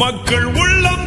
மக்கள் உள்ளம்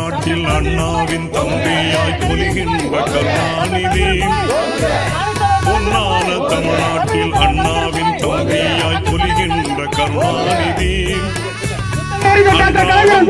தமிழ்நாட்டில் அண்ணாவின் தம்பியாய் பொலிகின்ற கருணாநிதி. பொன்னான தமிழ்நாட்டில் அண்ணாவின் தம்பியாய் பொலிகின்ற கருணாநிதி. அன்றாடம்